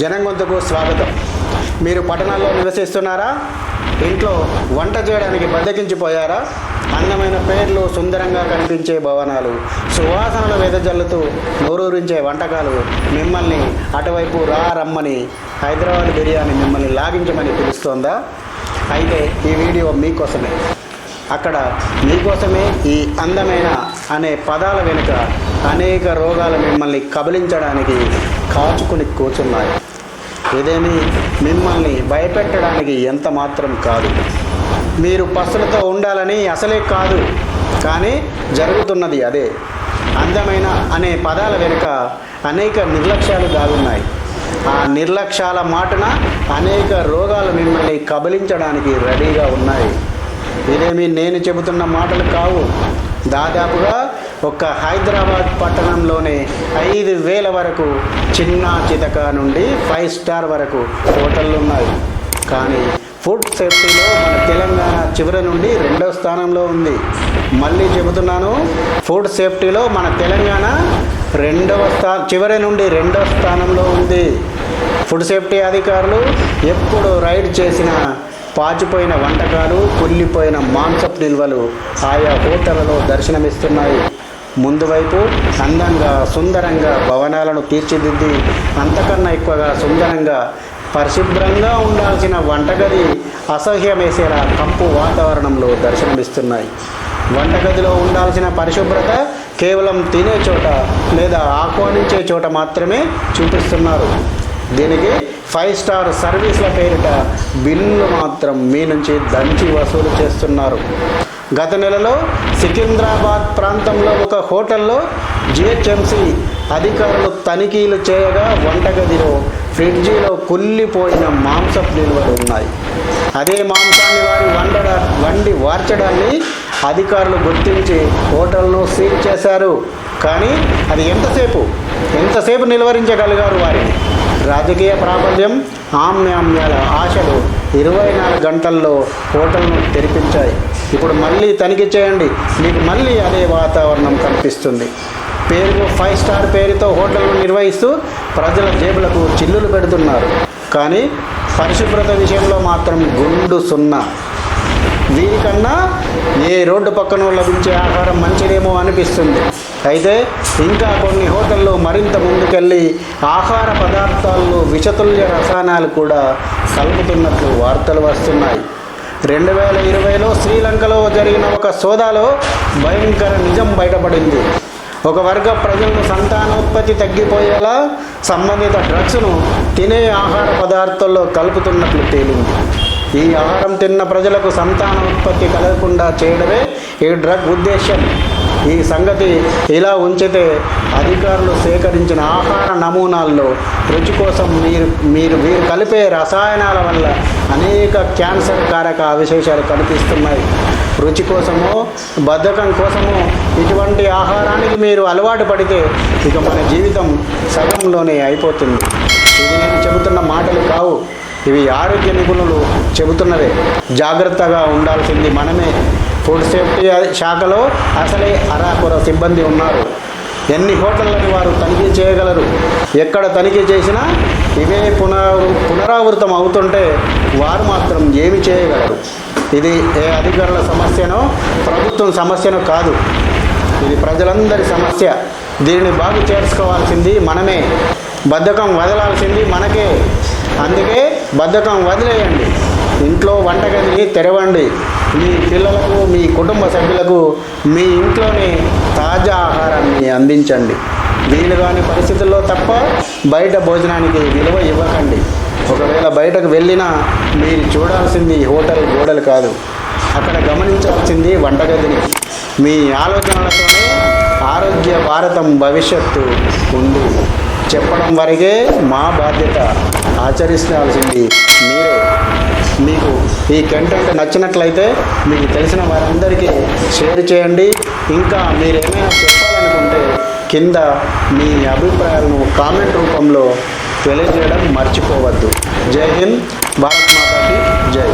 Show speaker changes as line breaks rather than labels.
జనంగొంతుకు స్వాగతం. మీరు పట్టణాల్లో నివసిస్తున్నారా? ఇంట్లో వంట చేయడానికి బద్దకించిపోయారా అందమైన పేర్లు సుందరంగా కనిపించే భవనాలు సువాసనలు వెదజల్లుతూ నోరూరించే వంటకాలు మిమ్మల్ని అటువైపు రా రమ్మని హైదరాబాద్ బిర్యానీ మిమ్మల్ని లాగించమని పిలుస్తోందా? అయితే ఈ వీడియో మీకోసమే. అక్కడ మీకోసమే ఈ అందమైన అనే పదాల వెనుక అనేక రోగాలు మిమ్మల్ని కబలించడానికి కాచుకుని కూర్చున్నాయి. ఇదేమి మిమ్మల్ని భయపెట్టడానికి ఎంత మాత్రం కాదు. మీరు పసులతో ఉండాలని అసలే కాదు కానీ జరుగుతున్నది అదే. అందమైన అనే పదాల వెనుక అనేక నిర్లక్ష్యాలు దాగున్నాయి ఆ నిర్లక్ష్యాల మాటన అనేక రోగాలు మిమ్మల్ని కబలించడానికి రెడీగా ఉన్నాయి. ఇదేమి నేను చెబుతున్న మాటలు కావు. దాదాపుగా ఒక్క హైదరాబాద్ పట్టణంలోనే ఐదు వేల వరకు చిన్న చితక నుండి ఫైవ్ స్టార్ వరకు హోటళ్ళు ఉన్నాయి. కానీ ఫుడ్ సేఫ్టీలో మన తెలంగాణ చివరి నుండి రెండవ స్థానంలో ఉంది. మళ్ళీ చెబుతున్నాను ఫుడ్ సేఫ్టీలో మన తెలంగాణ రెండవ స్థా చివరి నుండి రెండవ స్థానంలో ఉంది. ఫుడ్ సేఫ్టీ అధికారులు ఎప్పుడు రైడ్ చేసిన పాచిపోయిన వంటకాలు కుళ్ళిపోయిన మాంసపు నిల్వలు ఆయా హోటళ్ళలో దర్శనమిస్తున్నాయి. ముందు వైపు అందంగా సుందరంగా భవనాలను తీర్చిదిద్ది అంతకన్నా ఎక్కువగా సుందరంగా పరిశుభ్రంగా ఉండాల్సిన వంటగది అసహ్యమేసేలా కంపు వాతావరణంలో దర్శనమిస్తున్నాయి. వంటగదిలో ఉండాల్సిన పరిశుభ్రత కేవలం తినే చోట లేదా ఆహ్వానించే చోట మాత్రమే చూపిస్తున్నారు. దీనికి ఫైవ్ స్టార్ సర్వీస్ల పేరిట బిల్లు మాత్రం మీ నుంచి దంచి వసూలు చేస్తున్నారు. గత నెలలో సికింద్రాబాద్ ప్రాంతంలో ఒక హోటల్లో జిహెచ్ఎంసి అధికారులు తనిఖీలు చేయగా వంటగదిలో ఫ్రిడ్జీలో కుళ్ళిపోయిన మాంసపు నిల్వలు ఉన్నాయి. అదే మాంసాన్ని వారి వండడ వండి వార్చడాన్ని అధికారులు గుర్తించి హోటల్ను సీల్ చేశారు. కానీ అది ఎంతసేపు? ఎంతసేపు నిలువరించగలిగారు వారిని? రాజకీయ ప్రాబల్యం ఆమ్యామ్యాల ఆశలు ఇరవై నాలుగు గంటల్లో హోటల్ను తెరిపించాయి. ఇప్పుడు మళ్ళీ తనిఖీ చేయండి. మీకు మళ్ళీ అదే వాతావరణం కనిపిస్తుంది. పేరుకు ఫైవ్ స్టార్ పేరుతో హోటల్ను నిర్వహిస్తూ ప్రజల జేబులకు చిల్లులు పెడుతున్నారు. కానీ పరిశుభ్రత విషయంలో మాత్రం గుండు సున్నా. దీనికన్నా ఏ రోడ్డు పక్కన లభించే ఆహారం మంచిదేమో అనిపిస్తుంది. అయితే ఇంకా కొన్ని హోటల్లో మరింత ముందుకెళ్ళి ఆహార పదార్థాల్లో విషతుల్య రసాయనాలు కూడా కలుపుతున్నట్లు వార్తలు వస్తున్నాయి. రెండు వేల ఇరవైలో శ్రీలంకలో జరిగిన ఒక సోదాలో భయంకర నిజం బయటపడింది. ఒక వర్గ ప్రజలను సంతానోత్పత్తి తగ్గిపోయేలా సంబంధిత డ్రగ్స్ను తినే ఆహార పదార్థాల్లో కలుపుతున్నట్లు తేలింది. ఈ ఆహారం తిన్న ప్రజలకు సంతానోత్పత్తి కలగకుండా చేయడమే ఈ డ్రగ్ ఉద్దేశం ఈ సంగతి ఇలా ఉంచితే అధికారులు సేకరించిన ఆహార నమూనాల్లో రుచి కోసం మీరు మీరు మీరు కలిపే రసాయనాల వల్ల అనేక క్యాన్సర్ కారక అవశేషాలు కనిపిస్తున్నాయి. రుచి కోసము బద్ధకం కోసము ఇటువంటి ఆహారానికి మీరు అలవాటు పడితే ఇక మన జీవితం సగంలోనే అయిపోతుంది. ఇది నేను చెబుతున్న మాటలు కావు. ఇవి ఆరోగ్య నిపుణులు చెబుతున్నవే. జాగ్రత్తగా ఉండాల్సింది మనమే. ఫుడ్ సేఫ్టీ శాఖలో అసలే అరాకొర సిబ్బంది ఉన్నారు. ఎన్ని హోటళ్ళని వారు తనిఖీ చేయగలరు? ఎక్కడ తనిఖీ చేసినా ఇవే పునరు పునరావృతం అవుతుంటే వారు మాత్రం ఏమి చేయగలరు? ఇది ఏ అధికారుల సమస్యనో ప్రభుత్వం సమస్యనో కాదు. ఇది ప్రజలందరి సమస్య. దీనిని బాగు చేసుకోవాల్సింది మనమే. బద్ధకం వదలాల్సింది మనకే. అందుకే బద్ధకం వదిలేయండి. ఇంట్లో వంటగదిని తెరవండి. మీ పిల్లలకు మీ కుటుంబ సభ్యులకు మీ ఇంట్లోనే తాజా ఆహారాన్ని అందించండి. వీలు కాని పరిస్థితుల్లో తప్ప బయట భోజనానికి విలువ ఇవ్వకండి. ఒకవేళ బయటకు వెళ్ళినా మీరు చూడాల్సింది హోటల్ గోడలు కాదు. అక్కడ గమనించాల్సింది వంటగదిని. మీ ఆలోచనలతోనే ఆరోగ్య భారతం భవిష్యత్తు ఉంది. చెప్పడం వరకే మా బాధ్యత. ఆచరించాల్సింది మీరే. మీకు ఈ కంటెంట్ నచ్చినట్లయితే మీకు తెలిసిన వారందరికీ షేర్ చేయండి. ఇంకా మీరు ఏమైనా చెప్పాలనుకుంటే కింద మీ అభిప్రాయాలను కామెంట్ రూపంలో తెలియజేయడం మర్చిపోవద్దు. జై హింద్ భారత్ మాతాకి జై.